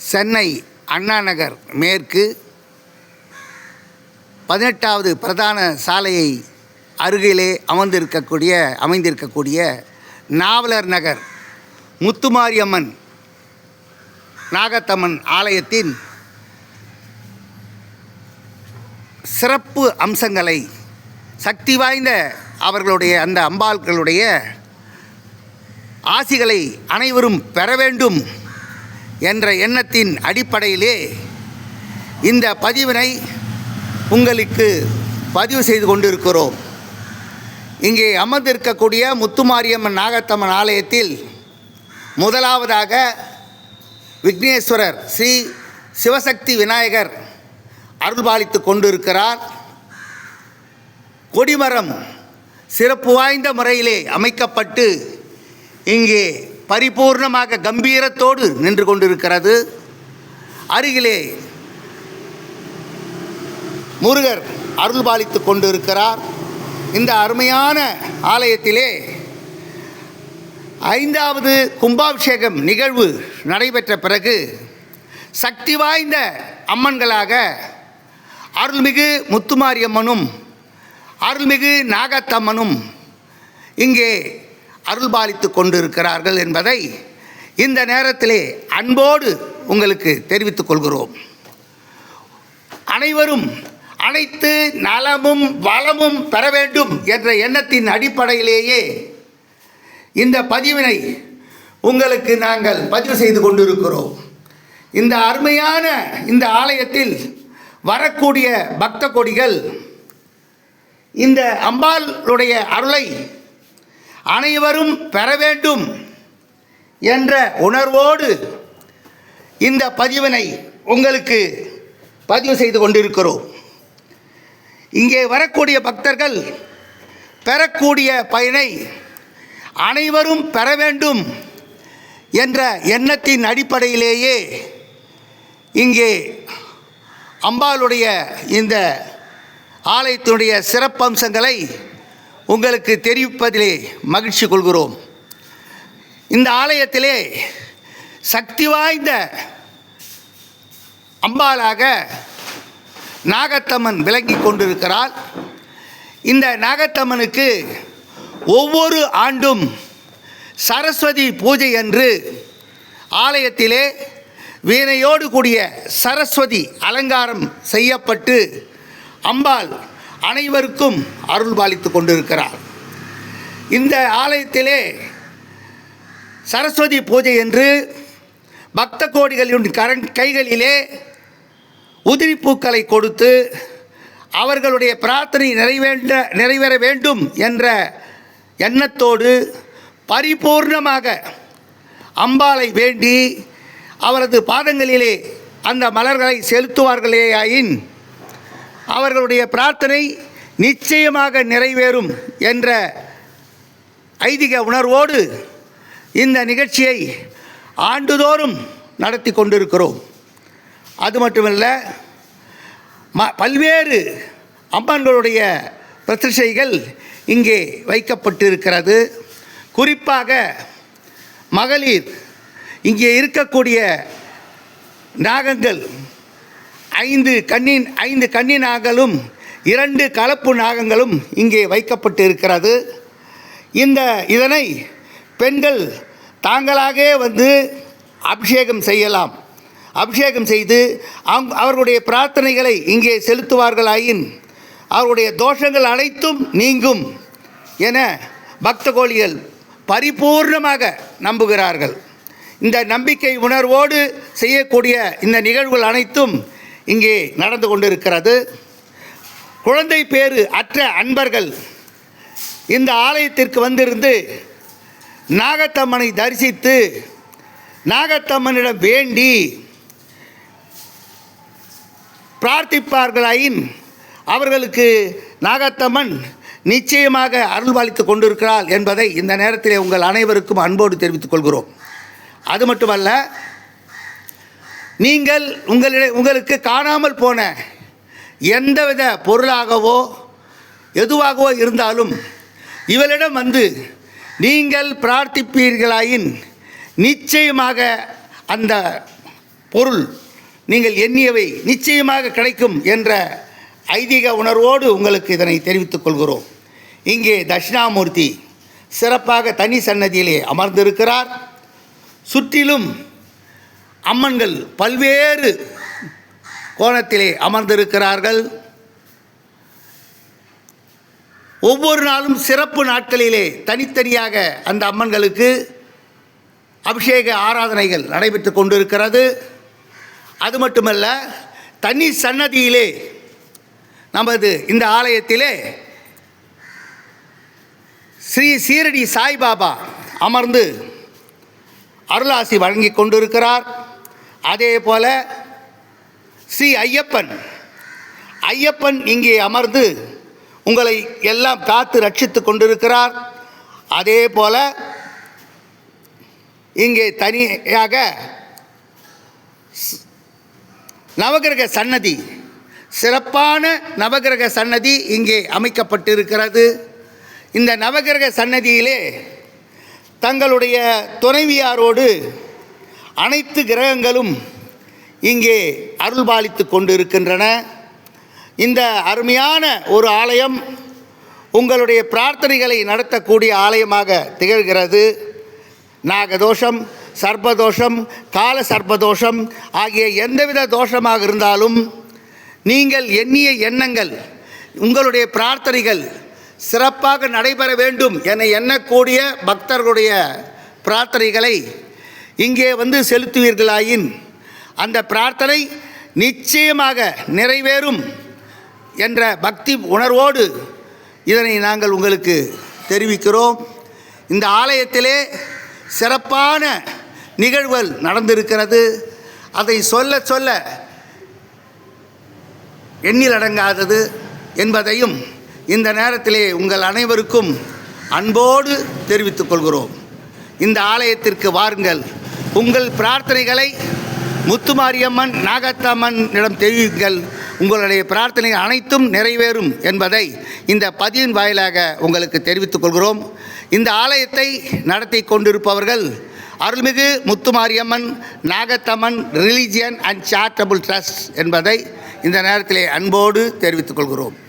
சென்னை அண்ணா நகர் மேற்கு பதினெட்டாவது பிரதான சாலையை அருகிலே அமர்ந்திருக்கக்கூடிய அமைந்திருக்கக்கூடிய நாவலர் நகர் முத்துமாரியம்மன் நாகத்தம்மன் ஆலயத்தின் சிறப்பு அம்சங்களை சக்தி வாய்ந்த அவர்களுடைய அந்த அம்பாள்களுடைய ஆசிகளை அனைவரும் பெற வேண்டும். என்ற எண்ணத்தின் அடிப்படையிலே இந்த பதிவினை உங்களுக்கு பதிவு செய்து கொண்டிருக்கிறோம். இங்கே அமர்ந்திருக்கக்கூடிய முத்துமாரியம்மன் நாகத்தம்மன் ஆலயத்தில் முதலாவதாக விக்னேஸ்வரர் ஸ்ரீ சிவசக்தி விநாயகர் அருள்பாலித்து கொண்டிருக்கிறார். கொடிமரம் சிறப்பு வாய்ந்த முறையிலே அமைக்கப்பட்டு இங்கே பரிபூர்ணமாக கம்பீரத்தோடு நின்று கொண்டிருக்கிறது. அருகிலே முருகர் அருள்பாலித்து கொண்டிருக்கிறார். இந்த அருமையான ஆலயத்திலே ஐந்தாவது கும்பாபிஷேகம் நிகழ்வு நடைபெற்ற பிறகு சக்தி வாய்ந்த அம்மன்களாக அருள்மிகு முத்துமாரியம்மனும் அருள்மிகு நாகத்தம்மனும் இங்கே அருள்பாலித்து கொண்டிருக்கிறார்கள் என்பதை இந்த நேரத்திலே அன்போடு உங்களுக்கு தெரிவித்துக் கொள்கிறோம். அனைவரும் அனைத்து நலமும் வளமும் பெற வேண்டும் என்ற எண்ணத்தின் அடிப்படையிலேயே இந்த பதிவினை உங்களுக்கு நாங்கள் பதிவு செய்து கொண்டிருக்கிறோம். இந்த அருமையான இந்த ஆலயத்தில் வரக்கூடிய பக்த கொடிகள் இந்த அம்பாளுடைய அருளை அனைவரும் பெற வேண்டும் என்ற உணர்வோடு இந்த பதிவினை உங்களுக்கு பதிவு செய்து கொண்டிருக்கிறோம். இங்கே வரக்கூடிய பக்தர்கள் பெறக்கூடிய பயனை அனைவரும் பெற வேண்டும் என்ற எண்ணத்தின் அடிப்படையிலேயே இங்கே அம்பாளுடைய இந்த ஆலயத்தினுடைய சிறப்பம்சங்களை உங்களுக்கு தெரிவிப்பதிலே மகிழ்ச்சி கொள்கிறோம். இந்த ஆலயத்திலே சக்தி வாய்ந்த அம்பாளாக நாகத்தம்மன் விளங்கி கொண்டிருக்கிறாள். இந்த நாகத்தம்மனுக்கு ஒவ்வொரு ஆண்டும் சரஸ்வதி பூஜை அன்று ஆலயத்திலே வீணையோடு கூடிய சரஸ்வதி அலங்காரம் செய்யப்பட்டு அம்பாள் அனைவருக்கும் அருள் பாலித்து கொண்டிருக்கிறார். இந்த ஆலயத்திலே சரஸ்வதி பூஜை என்று பக்த கோடிகளின் கரண் கைகளிலே உதிரிப்பூக்களை கொடுத்து அவர்களுடைய பிரார்த்தனை நிறைவேண்ட நிறைவேற வேண்டும் என்ற எண்ணத்தோடு பரிபூர்ணமாக அம்பாளை வேண்டி அவரது பாதங்களிலே அந்த மலர்களை செலுத்துவார்களேயாயின் அவர்களுடைய பிரார்த்தனை நிச்சயமாக நிறைவேறும் என்ற ஐதீக உணர்வோடு இந்த நிகழ்ச்சியை ஆண்டுதோறும் நடத்தி கொண்டிருக்கிறோம். அது மட்டுமல்ல ம பல்வேறு அம்மன்களுடைய பிரதிஷ்டைகள் இங்கே வைக்கப்பட்டிருக்கிறது. குறிப்பாக மகளிர் இங்கே இருக்கக்கூடிய நாகங்கள் ஐந்து கண்ணின் ஐந்து கன்னி நாகங்களும் இரண்டு கலப்பு நாகங்களும் இங்கே வைக்கப்பட்டு இருக்கிறது இந்த இதனை பெண்கள் தாங்களாகவே வந்து அபிஷேகம் செய்யலாம். அபிஷேகம் செய்து அவங்க அவர்களுடைய பிரார்த்தனைகளை இங்கே செலுத்துவார்களாயின் அவருடைய தோஷங்கள் அனைத்தும் நீங்கும் என பக்த கோழிகள் பரிபூர்ணமாக நம்புகிறார்கள். இந்த நம்பிக்கை உணர்வோடு செய்யக்கூடிய இந்த நிகழ்வுகள் அனைத்தும் இங்கே நடந்து கொண்டிருக்கிறது. குழந்தை பேறு அற்ற அன்பர்கள் இந்த ஆலயத்திற்கு வந்திருந்து நாகத்தம்மனை தரிசித்து நாகத்தம்மனிடம் வேண்டி பிரார்த்திப்பார்களாயின் அவர்களுக்கு நாகத்தம்மன் நிச்சயமாக அருள்வாளித்து கொண்டிருக்கிறாள் என்பதை இந்த நேரத்தில் உங்கள் அனைவருக்கும் அன்போடு தெரிவித்துக் கொள்கிறோம். அது மட்டுமல்ல நீங்கள் உங்களிட உங்களுக்கு காணாமல் போன எந்தவித பொருளாகவோ எதுவாகவோ இருந்தாலும் இவளிடம் வந்து நீங்கள் பிரார்த்திப்பீர்களாயின் நிச்சயமாக அந்த பொருள் நீங்கள் எண்ணியவை நிச்சயமாக கிடைக்கும் என்ற ஐதீக உணர்வோடு உங்களுக்கு இதனை தெரிவித்துக் கொள்கிறோம். இங்கே தட்சிணாமூர்த்தி சிறப்பாக தனி சன்னதியிலே அமர்ந்திருக்கிறார். சுற்றிலும் அம்மன்கள் பல்வேறு கோணத்திலே அமர்ந்திருக்கிறார்கள். ஒவ்வொரு நாளும் சிறப்பு நாட்களிலே தனித்தனியாக அந்த அம்மன்களுக்கு அபிஷேக ஆராதனைகள் நடைபெற்று கொண்டிருக்கிறது. அது மட்டுமல்ல தனி சன்னதியிலே நமது இந்த ஆலயத்திலே ஸ்ரீ சீரடி சாய்பாபா அமர்ந்து அருளாசி வழங்கி கொண்டிருக்கிறார். அதே போல ஸ்ரீ ஐயப்பன். ஐயப்பன் இங்கே அமர்ந்து உங்களை எல்லாம் காத்து ரட்சித்து கொண்டிருக்கிறார். அதே போல இங்கே தனியாக நவகிரக சன்னதி சிறப்பான நவகிரக சன்னதி இங்கே அமைக்கப்பட்டிருக்கிறது. இந்த நவகிரக சன்னதியிலே தங்களுடைய துணைவியாரோடு அனைத்து கிரகங்களும் இங்கே அருள்பாலித்து கொண்டிருக்கின்றன. இந்த அருமையான ஒரு ஆலயம் உங்களுடைய பிரார்த்தனைகளை நடத்தக்கூடிய ஆலயமாக திகழ்கிறது. நாகதோஷம் சர்ப்பதோஷம் கால சர்ப்பதோஷம் ஆகிய எந்தவித தோஷமாக இருந்தாலும் நீங்கள் எண்ணிய எண்ணங்கள் உங்களுடைய பிரார்த்தனைகள் சிறப்பாக நடைபெற வேண்டும் என எண்ணக்கூடிய பக்தர்களுடைய பிரார்த்தனைகளை இங்கே வந்து செலுத்துவீர்களாயின் அந்த பிரார்த்தனை நிச்சயமாக நிறைவேறும் என்ற பக்தி உணர்வோடு இதனை நாங்கள் உங்களுக்கு தெரிவிக்கிறோம். இந்த ஆலயத்திலே சிறப்பான நிகழ்வுகள் நடந்திருக்கிறது. அதை சொல்ல சொல்ல எண்ணிலடங்காதது என்பதையும் இந்த நேரத்திலே உங்கள் அனைவருக்கும் அன்போடு தெரிவித்துக் கொள்கிறோம். இந்த ஆலயத்திற்கு வாருங்கள். உங்கள் பிரார்த்தனைகளை முத்துமாரியம்மன் நாகத்தம்மனிடம் தெரிவிங்கள் உங்களுடைய பிரார்த்தனை அனைத்தும் நிறைவேறும் என்பதை இந்த பதிவின் வாயிலாக உங்களுக்கு தெரிவித்துக் கொள்கிறோம். இந்த ஆலயத்தை நடத்தி கொண்டிருப்பவர்கள் அருள்மிகு Muthumariamman Nagathamman religion and charitable trust என்பதை இந்த நேரத்திலே அன்போடு தெரிவித்துக் கொள்கிறோம்.